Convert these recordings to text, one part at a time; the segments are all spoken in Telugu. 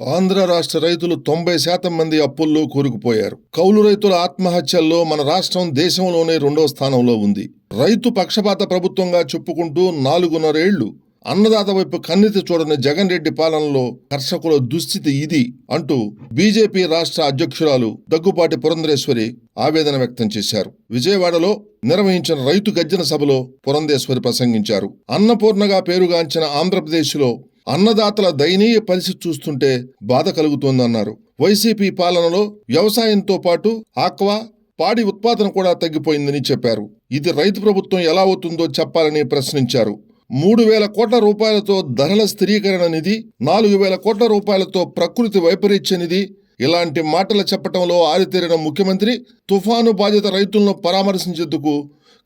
ఆంధ్ర రాష్ట్ర రైతులు తొంభై శాతం మంది అప్పుల్లో కూరుకుపోయారు. కౌలు రైతుల ఆత్మహత్యల్లో మన రాష్ట్రం దేశంలోనే రెండో స్థానంలో ఉంది. రైతు పక్షపాత ప్రభుత్వంగా చెప్పుకుంటూ నాలుగున్నరేళ్ళు అన్నదాత వైపు కన్నెత్తి చూడని జగన్ రెడ్డి పాలనలో కర్షకుల దుస్థితి ఇది అంటూ బీజేపీ రాష్ట్ర అధ్యక్షురాలు దగ్గుపాటి పురంధరేశ్వరి ఆవేదన వ్యక్తం చేశారు. విజయవాడలో నిర్వహించిన రైతు గర్జన సభలో పురంధేశ్వరి ప్రసంగించారు. అన్నపూర్ణగా పేరుగాంచిన ఆంధ్రప్రదేశ్లో అన్నదాతల దయనీయ పరిస్థితి చూస్తుంటే బాధ కలుగుతోందన్నారు. వైసీపీ పాలనలో వ్యవసాయంతో పాటు ఆక్వా పాడి ఉత్పాదన కూడా తగ్గిపోయిందని చెప్పారు. ఇది రైతు ప్రభుత్వం ఎలా అవుతుందో చెప్పాలని ప్రశ్నించారు. మూడు వేల కోట్ల రూపాయలతో ధరల స్థిరీకరణ నిధి నాలుగు వేల కోట్ల రూపాయలతో ప్రకృతి వైపరీత్య నిధి ఇలాంటి మాటలు చెప్పటంలో ఆరితేరిన ముఖ్యమంత్రి తుఫాను బాధిత రైతులను పరామర్శించేందుకు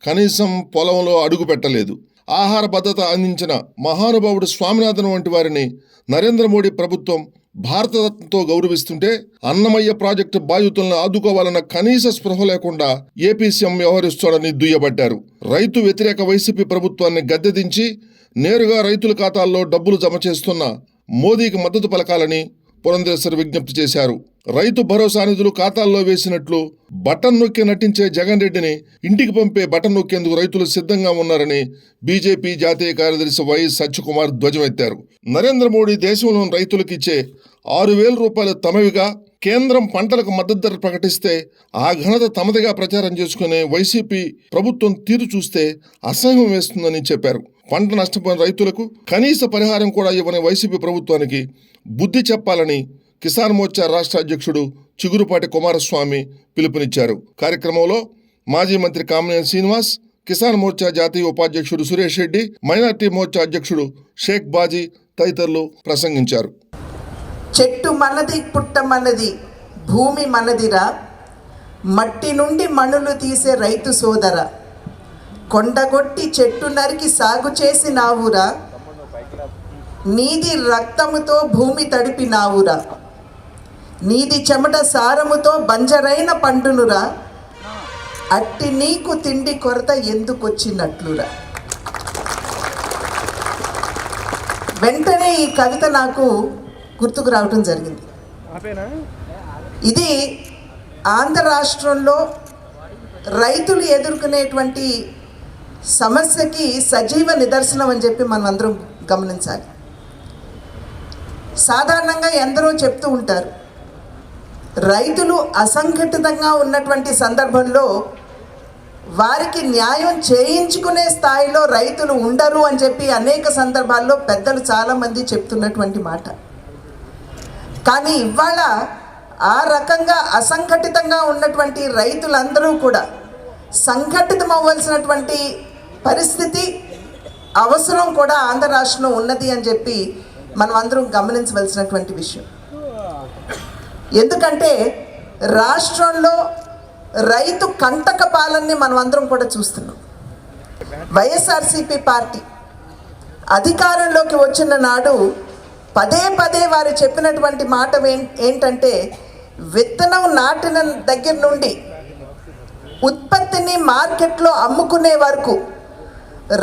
కనీసం పొలంలో అడుగు పెట్టలేదు ఆహార భద్రత అందించిన మహానుభావుడు స్వామినాథన్ వంటి వారిని నరేంద్ర మోడీ ప్రభుత్వం భారతరత్నతో గౌరవిస్తుంటే అన్నమయ్య ప్రాజెక్టు బాధితులను ఆదుకోవాలన్న కనీస స్పృహ లేకుండా ఏపీ సీఎం వ్యవహరిస్తోడని దుయ్యబట్టారు. రైతు వ్యతిరేక వైసీపీ ప్రభుత్వాన్ని గద్దెదించి నేరుగా రైతుల ఖాతాల్లో డబ్బులు జమ చేస్తున్న మోదీకి మద్దతు పలకాలని పురంధేశ్వర్ విజ్ఞప్తి చేశారు. రైతు భరోసా నిధులు ఖాతాల్లో వేసినట్లు బటన్ నొక్కి నటించే జగన్ రెడ్డిని ఇంటికి పంపే బటన్ నొక్కేందుకు రైతులు సిద్ధంగా ఉన్నారని బీజేపీ జాతీయ కార్యదర్శి వైఎస్ సత్యకుమార్ ధ్వజమెత్తారు. నరేంద్ర మోడీ దేశంలోని రైతులకు ఇచ్చే ఆరు వేల రూపాయలు తమవిగా కేంద్రం పంటలకు మద్దతు ధర ప్రకటిస్తే ఆ ఘనత తమదిగా ప్రచారం చేసుకునే వైసీపీ ప్రభుత్వం తీరు చూస్తే అసహ్యం వేస్తుందని చెప్పారు. పంట నష్టపోయిన రైతులకు కనీస పరిహారం కూడా ఇవ్వని వైసీపీ ప్రభుత్వానికి బుద్ధి చెప్పాలని కిసాన్ మోర్చా రాష్ట్ర అధ్యక్షుడు చిగురుపాటి కుమారస్వామి పిలుపునిచ్చారు. కార్యక్రమంలో మాజీ మంత్రి కామినేని శ్రీనివాస్ కిసాన్ మోర్చా జాతీయ ఉపాధ్యక్షుడు సురేష్ రెడ్డి మైనార్టీ మోర్చా అధ్యక్షుడు షేక్ బాజీ తదితరులు ప్రసంగించారు. చెట్టు మనది పుట్ట మనది భూమి మనదిరా. మట్టి నుండి మణులు తీసే రైతు సోదర. కొండగొట్టి చెట్టు నరికి సాగు చేసి నావురా. నీది రక్తముతో భూమి తడిపి నావురా. నీది చెమట సారముతో బంజరైన పండునురా. అట్టి నీకు తిండి కొరత ఎందుకొచ్చినట్లురా. వెంటనే ఈ కవిత నాకు గుర్తుకు రావటం జరిగింది. ఇది ఆంధ్ర రాష్ట్రంలో రైతులు ఎదుర్కొనేటువంటి సమస్యకి సజీవ నిదర్శనం అని చెప్పి మనం అందరం గమనించాలి. సాధారణంగా ఎందరో చెప్తూ ఉంటారు. రైతులు అసంఘటితంగా ఉన్నటువంటి సందర్భంలో వారికి న్యాయం చేయించుకునే స్థాయిలో రైతులు ఉండరు అని చెప్పి అనేక సందర్భాల్లో పెద్దలు చాలామంది చెప్తున్నటువంటి మాట. కానీ ఇవాళ ఆ రకంగా అసంఘటితంగా ఉన్నటువంటి రైతులందరూ కూడా సంఘటితం అవ్వాల్సినటువంటి పరిస్థితి అవసరం కూడా ఆంధ్ర రాష్ట్రంలో ఉన్నది అని చెప్పి మనం అందరం గమనించవలసినటువంటి విషయం. ఎందుకంటే రాష్ట్రంలో రైతు కంటక పాలనని మనం అందరం కూడా చూస్తున్నాం. వైఎస్ఆర్సిపి పార్టీ అధికారంలోకి వచ్చిన నాడు పదే పదే వారు చెప్పినటువంటి మాట ఏం- ఏంటంటే విత్తనం నాటిన దగ్గర నుండి ఉత్పత్తిని మార్కెట్లో అమ్ముకునే వరకు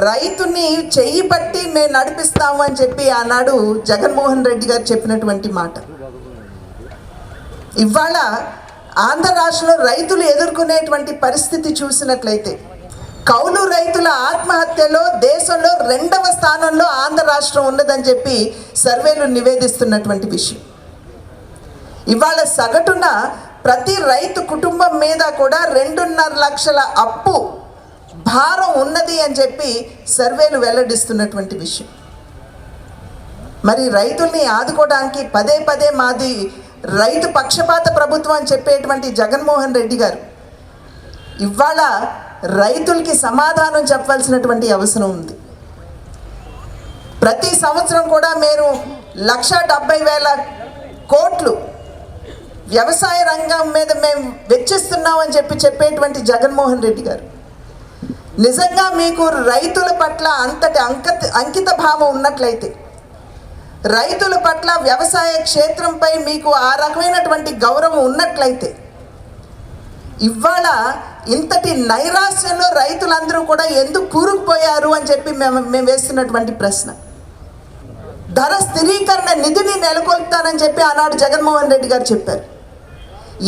రైతుని చెయ్యి పట్టి మేము నడిపిస్తాము అని చెప్పి ఆనాడు జగన్మోహన్ రెడ్డి గారు చెప్పినటువంటి మాట. ఇవాళ ఆంధ్ర రాష్ట్రంలో రైతులు ఎదుర్కొనేటువంటి పరిస్థితి చూసినట్లయితే కౌలు రైతుల ఆత్మహత్యలో దేశంలో రెండవ స్థానంలో ఆంధ్ర రాష్ట్రం ఉన్నదని చెప్పి సర్వేలు నివేదిస్తున్నటువంటి విషయం. ఇవాళ సగటున ప్రతి రైతు కుటుంబం మీద కూడా రెండున్నర లక్షల అప్పు భారం ఉన్నది అని చెప్పి సర్వేలు వెల్లడిస్తున్నటువంటి విషయం. మరి రైతుల్ని ఆదుకోవడానికి పదే పదే మాది రైతు పక్షపాత ప్రభుత్వం అని చెప్పేటువంటి జగన్మోహన్ రెడ్డి గారు ఇవాళ రైతులకి సమాధానం చెప్పాల్సినటువంటి అవసరం ఉంది. ప్రతి సంవత్సరం కూడా మీరు లక్ష డెబ్బై వేల కోట్లు వ్యవసాయ రంగం మీద మేము వెచ్చిస్తున్నామని చెప్పి చెప్పేటువంటి జగన్మోహన్ రెడ్డి గారు. నిజంగా మీకు రైతుల పట్ల అంతటి అంకిత అంకిత భావం ఉన్నట్లయితే రైతుల పట్ల వ్యవసాయ క్షేత్రంపై మీకు ఆ రకమైనటువంటి గౌరవం ఉన్నట్లయితే ఇవాళ ఇంతటి నైరాశ్యంలో రైతులందరూ కూడా ఎందుకు కూరుకుపోయారు అని చెప్పి మేము మేము వేస్తున్నటువంటి ప్రశ్న. ధర స్థిరీకరణ నిధిని నెలకొల్పుతానని చెప్పి ఆనాడు జగన్మోహన్ రెడ్డి గారు చెప్పారు.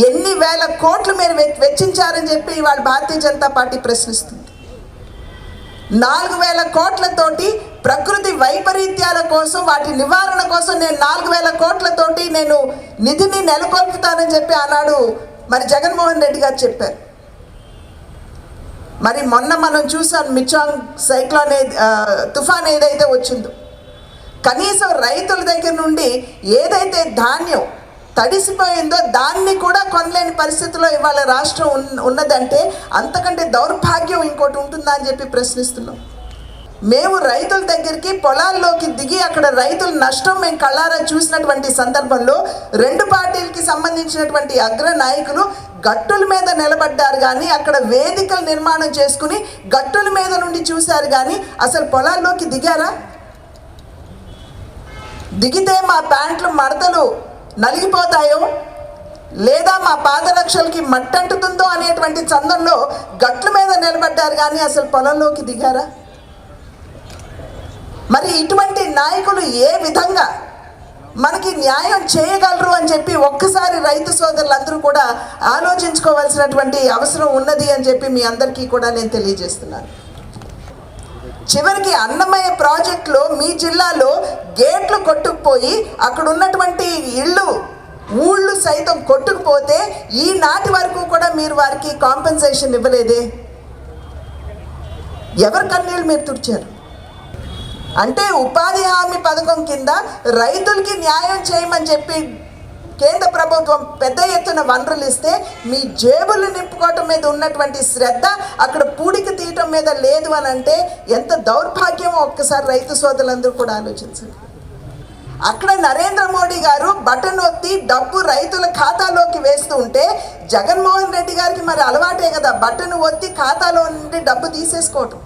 ఎన్ని వేల కోట్లు మీరు వెచ్చించారని చెప్పి ఇవాళ భారతీయ జనతా పార్టీ ప్రశ్నిస్తుంది. నాలుగు వేల కోట్లతోటి ప్రకృతి వైపరీత్యాల కోసం వాటి నివారణ కోసం నేను నాలుగు వేల కోట్లతోటి నేను నిధిని నెలకొల్పుతానని చెప్పి ఆనాడు మరి జగన్మోహన్ రెడ్డి గారు చెప్పారు. మరి మొన్న మనం చూసాం మిచాంగ్ సైక్లోన్ తుఫాన్ ఏదైతే వచ్చిందో కనీసం రైతుల దగ్గర నుండి ఏదైతే ధాన్యం తడిసిపోయిందో దాన్ని కూడా కొనలేని పరిస్థితిలో ఇవాళ రాష్ట్రం ఉన్నదంటే అంతకంటే దౌర్భాగ్యం ఇంకోటి ఉంటుందా అని చెప్పి ప్రశ్నిస్తున్నాం. మేము రైతుల దగ్గరికి పొలాల్లోకి దిగి అక్కడ రైతుల నష్టం మేము కళ్ళారా చూసినటువంటి సందర్భంలో రెండు పార్టీలకి సంబంధించినటువంటి అగ్ర నాయకులు గట్టుల మీద నిలబడ్డారు కానీ అక్కడ వేదికలు నిర్మాణం చేసుకుని గట్టుల మీద నుండి చూశారు కానీ అసలు పొలాల్లోకి దిగారా? దిగితే మా ప్యాంట్లు మడతలు నలిగిపోతాయో? లేదా మా పాదరక్షలకి మట్టంటుతుందో అనేటువంటి చందంలో గట్ల మీద నిలబడ్డారు కానీ అసలు పొలంలోకి దిగారా? మరి ఇటువంటి నాయకులు ఏ విధంగా మనకి న్యాయం చేయగలరు అని చెప్పి ఒక్కసారి రైతు సోదరులందరూ కూడా ఆలోచించుకోవాల్సినటువంటి అవసరం ఉన్నది అని చెప్పి మీ అందరికీ కూడా నేను తెలియజేస్తున్నాను. చివరికి అన్నమయ్య ప్రాజెక్టులో మీ జిల్లాలో గేట్లు కొట్టుకుపోయి అక్కడ ఉన్నటువంటి ఇళ్ళు ఊళ్ళు సైతం కొట్టుకుపోతే ఈనాటి వరకు కూడా మీరు వారికి కాంపెన్సేషన్ ఇవ్వలేదే? ఎవరి కన్నీళ్ళు మీరు తుడిచారు? అంటే ఉపాధి హామీ పథకం కింద రైతులకి న్యాయం చేయమని చెప్పి కేంద్ర ప్రభుత్వం పెద్ద ఎత్తున వనరులు ఇస్తే మీ జేబులు నింపుకోవటం మీద ఉన్నటువంటి శ్రద్ధ అక్కడ పూడికి తీయటం మీద లేదు అని అంటే ఎంత దౌర్భాగ్యమో ఒక్కసారి రైతు సోదరులందరూ కూడా ఆలోచించండి. అక్కడ నరేంద్ర మోడీ గారు బటన్ ఒత్తి డబ్బు రైతుల ఖాతాలోకి వేస్తూ ఉంటే జగన్మోహన్ రెడ్డి గారికి మరి అలవాటే కదా బటన్ ఒత్తి ఖాతాలో నుండి డబ్బు తీసేసుకోవటం.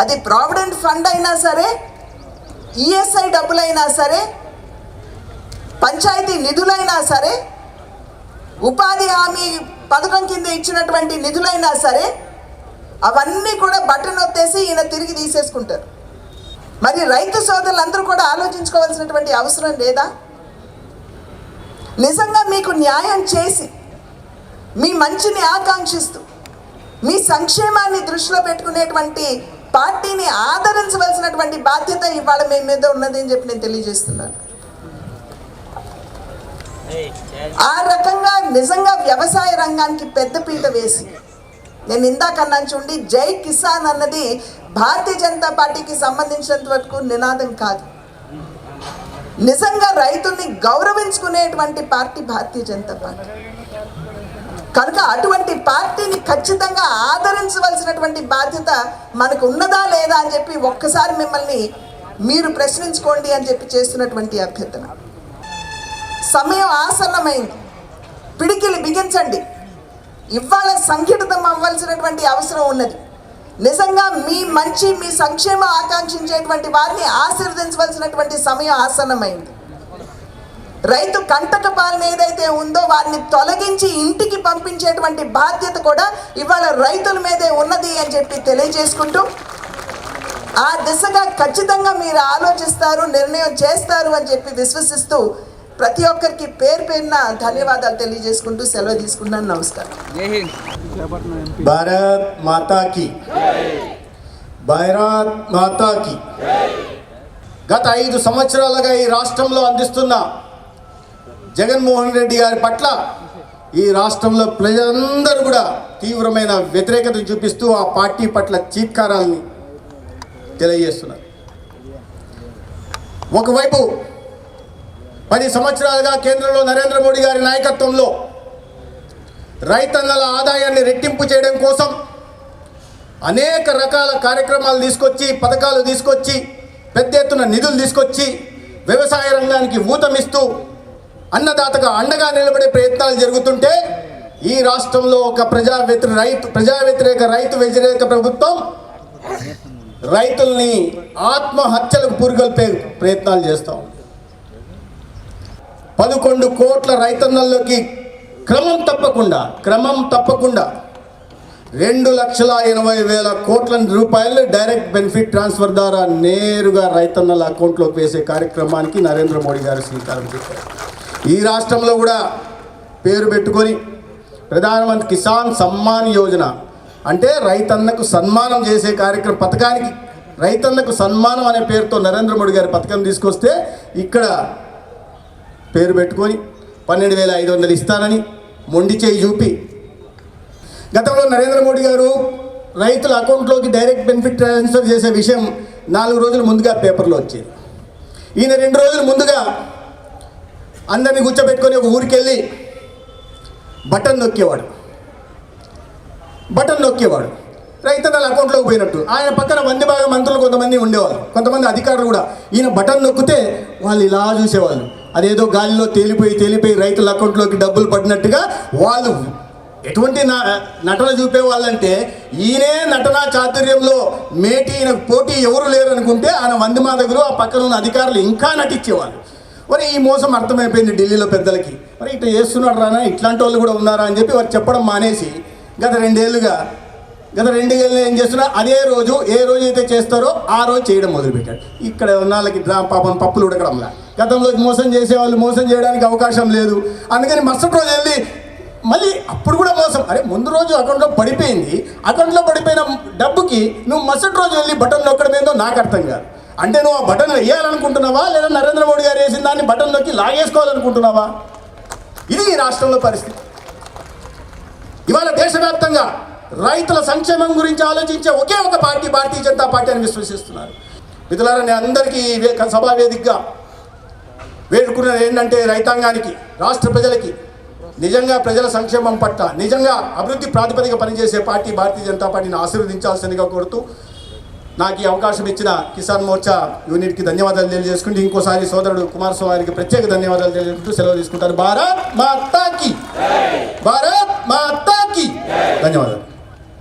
అది ప్రావిడెంట్ ఫండ్ అయినా సరే ఈఎస్ఐ డబ్బులైనా సరే పంచాయతీ నిధులైనా సరే ఉపాధి హామీ పథకం కింద ఇచ్చినటువంటి నిధులైనా సరే అవన్నీ కూడా బటన్ ఒత్తేసి ఈయన తిరిగి తీసేసుకుంటారు. మరి రైతు సోదరులందరూ కూడా ఆలోచించుకోవాల్సినటువంటి అవసరం లేదా? నిజంగా మీకు న్యాయం చేసి మీ మంచిని ఆకాంక్షిస్తూ మీ సంక్షేమాన్ని దృష్టిలో పెట్టుకునేటువంటి పార్టీని ఆదరించవలసినటువంటి బాధ్యత ఇవాళ మీ మీద ఉన్నది అని చెప్పి నేను తెలియజేస్తున్నాను. ఆ రకంగా నిజంగా వ్యవసాయ రంగానికి పెద్దపీట వేసి నేను ఇందాక అన్నాను చూడండి జై కిసాన్ అన్నది భారతీయ జనతా పార్టీకి సంబంధించినంత వరకు నినాదం కాదు. నిజంగా రైతుల్ని గౌరవించుకునేటువంటి పార్టీ భారతీయ జనతా పార్టీ. కనుక అటువంటి పార్టీని ఖచ్చితంగా ఆదరించవలసినటువంటి బాధ్యత మనకు ఉన్నదా లేదా అని చెప్పి ఒక్కసారి మిమ్మల్ని మీరు ప్రశ్నించుకోండి అని చెప్పి చేస్తున్నటువంటి అభ్యర్థన. సమయం ఆసన్నమైంది. పిడికిలి బిగించండి. ఇవాళ సంఘటితం అవ్వాల్సినటువంటి అవసరం ఉన్నది. నిజంగా మీ మంచి మీ సంక్షేమ ఆకాంక్షించేటువంటి వారిని ఆశీర్వదించవలసినటువంటి సమయం ఆసన్నమైంది. రైతు కంటక పాలన ఏదైతే ఉందో వారిని తొలగించి ఇంటికి పంపించేటువంటి బాధ్యత కూడా ఇవాళ రైతుల మీదే ఉన్నది అని చెప్పి తెలియజేసుకుంటూ ఆ దిశగా ఖచ్చితంగా మీరు ఆలోచిస్తారు నిర్ణయం చేస్తారు అని చెప్పి విశ్వసిస్తూ ప్రతి ఒక్కరికి పేరు పేరున ధన్యవాదాలు తెలియజేసుకుంటూ సెలవు తీసుకున్నాను నమస్కారం. భారత్ మాతాకి భారత్ మాతాకి గత ఐదు సంవత్సరాలుగా ఈ రాష్ట్రంలో అందిస్తున్న జగన్మోహన్ రెడ్డి గారి పట్ల ఈ రాష్ట్రంలో ప్రజలందరూ కూడా తీవ్రమైన వ్యతిరేకత చూపిస్తూ ఆ పార్టీ పట్ల చీత్కారాలని తెలియజేస్తున్నారు. ఒకవైపు పది సంవత్సరాలుగా కేంద్రంలో నరేంద్ర మోడీ గారి నాయకత్వంలో రైతన్నల ఆదాయాన్ని రెట్టింపు చేయడం కోసం అనేక రకాల కార్యక్రమాలు తీసుకొచ్చి పథకాలు తీసుకొచ్చి పెద్ద ఎత్తున నిధులు తీసుకొచ్చి వ్యవసాయ రంగానికి ఊతమిస్తూ అన్నదాతగా అండగా నిలబడే ప్రయత్నాలు జరుగుతుంటే ఈ రాష్ట్రంలో ఒక ప్రజా వ్యతిరేక రైతు ప్రజా వ్యతిరేక రైతు వ్యతిరేక ప్రభుత్వం రైతుల్ని ఆత్మహత్యలకు పురుగొల్పే ప్రయత్నాలు చేస్తాం పదకొండు కోట్ల రైతన్నల్లోకి క్రమం తప్పకుండా క్రమం తప్పకుండా రెండు లక్షల ఎనభై వేల కోట్ల రూపాయలు డైరెక్ట్ బెనిఫిట్ ట్రాన్స్ఫర్ ద్వారా నేరుగా రైతన్నల అకౌంట్లోకి వేసే కార్యక్రమానికి నరేంద్ర మోడీ గారు శ్రీకారం చుట్టారు. ఈ రాష్ట్రంలో కూడా పేరు పెట్టుకొని ప్రధానమంత్రి కిసాన్ సమ్మాన్ యోజన. అంటే రైతన్నకు సన్మానం చేసే కార్యక్రమం పథకానికి రైతన్నకు సన్మానం అనే పేరుతో నరేంద్ర మోడీ గారి పథకం తీసుకొస్తే ఇక్కడ పేరు పెట్టుకొని పన్నెండు వేల ఐదు వందలు ఇస్తానని మొండి చేయి చూపి. గతంలో నరేంద్ర మోడీ గారు రైతుల అకౌంట్లోకి డైరెక్ట్ బెనిఫిట్ ట్రాన్స్ఫర్ చేసే విషయం నాలుగు రోజుల ముందుగా పేపర్లో వచ్చింది. ఈయన రెండు రోజుల ముందుగా అందరినీ కూర్చోబెట్టుకొని ఒక ఊరికి వెళ్ళి బటన్ నొక్కేవాడు. బటన్ నొక్కేవాడు. రైతన్నల అకౌంట్లోకి పోయినట్టు. ఆయన పక్కన మంది భాగం మంత్రులు కొంతమంది ఉండేవారు కొంతమంది అధికారులు కూడా. ఈయన బటన్ నొక్కితే వాళ్ళు ఇలా చూసేవాళ్ళు. అదేదో గాలిలో తేలిపోయి తేలిపోయి రైతుల అకౌంట్లోకి డబ్బులు పడినట్టుగా వాళ్ళు ఎటువంటి నటన చూపే వాళ్ళంటే ఈయనే నటనా చాతుర్యంలో మేటి ఈయన పోటీ ఎవరు లేరు అనుకుంటే ఆయన మంది దగ్గర ఆ పక్కన ఉన్న అధికారులు ఇంకా నటించేవాళ్ళు. మరి ఈ మోసం అర్థమైపోయింది ఢిల్లీలో పెద్దలకి. మరి ఇట్లా చేస్తున్నాడు రానా? ఇట్లాంటి వాళ్ళు కూడా ఉన్నారా అని చెప్పి వారు చెప్పడం మానేసి గత రెండేళ్ళుగా గత రెండు ఏళ్ళు ఏం చేస్తున్నా? అదే రోజు ఏ రోజు అయితే చేస్తారో ఆ రోజు చేయడం మొదలుపెట్టాడు. ఇక్కడ ఉన్న వాళ్ళకి పాపం పప్పులు ఉడకడంలా. గతంలో మోసం చేసే వాళ్ళు మోసం చేయడానికి అవకాశం లేదు. అందుకని మరుసటి రోజు వెళ్ళి మళ్ళీ అప్పుడు కూడా మోసం. అరే ముందు రోజు అకౌంట్లో పడిపోయింది. అకౌంట్లో పడిపోయిన డబ్బుకి నువ్వు మరుసటి రోజు వెళ్ళి బటన్ నొక్కడం ఏందో నాకు అర్థం కాదు. అంటే నువ్వు ఆ బటన్ వేయాలనుకుంటున్నావా? లేదా నరేంద్ర మోడీ గారు వేసిన దాన్ని బటన్ నొక్కి లాగేసుకోవాలనుకుంటున్నావా? ఇది ఈ రాష్ట్రంలో పరిస్థితి. ఇవాళ దేశవ్యాప్తంగా రైతుల సంక్షేమం గురించి ఆలోచించే ఒకే ఒక పార్టీ భారతీయ జనతా పార్టీ అని విశ్వసిస్తున్నారు. మిత్రులారా నేను అందరికీ సభా వేదికగా వేడుకున్నది ఏంటంటే రైతాంగానికి రాష్ట్ర ప్రజలకి నిజంగా ప్రజల సంక్షేమం పట్ల నిజంగా అభివృద్ధి ప్రాతిపదిక పనిచేసే పార్టీ భారతీయ జనతా పార్టీని ఆశీర్వదించాల్సిందిగా కోరుతూ నాకు ఈ అవకాశం ఇచ్చిన కిసాన్ మోర్చా యూనిట్కి ధన్యవాదాలు తెలియజేసుకుంటూ ఇంకోసారి సోదరుడు కుమారస్వామి గారికి ప్రత్యేక ధన్యవాదాలు తెలియజేసుకుంటూ సెలవు తీసుకుంటారు భారత్ మాతాకి! భారత్ మాతాకి! ధన్యవాదాలు.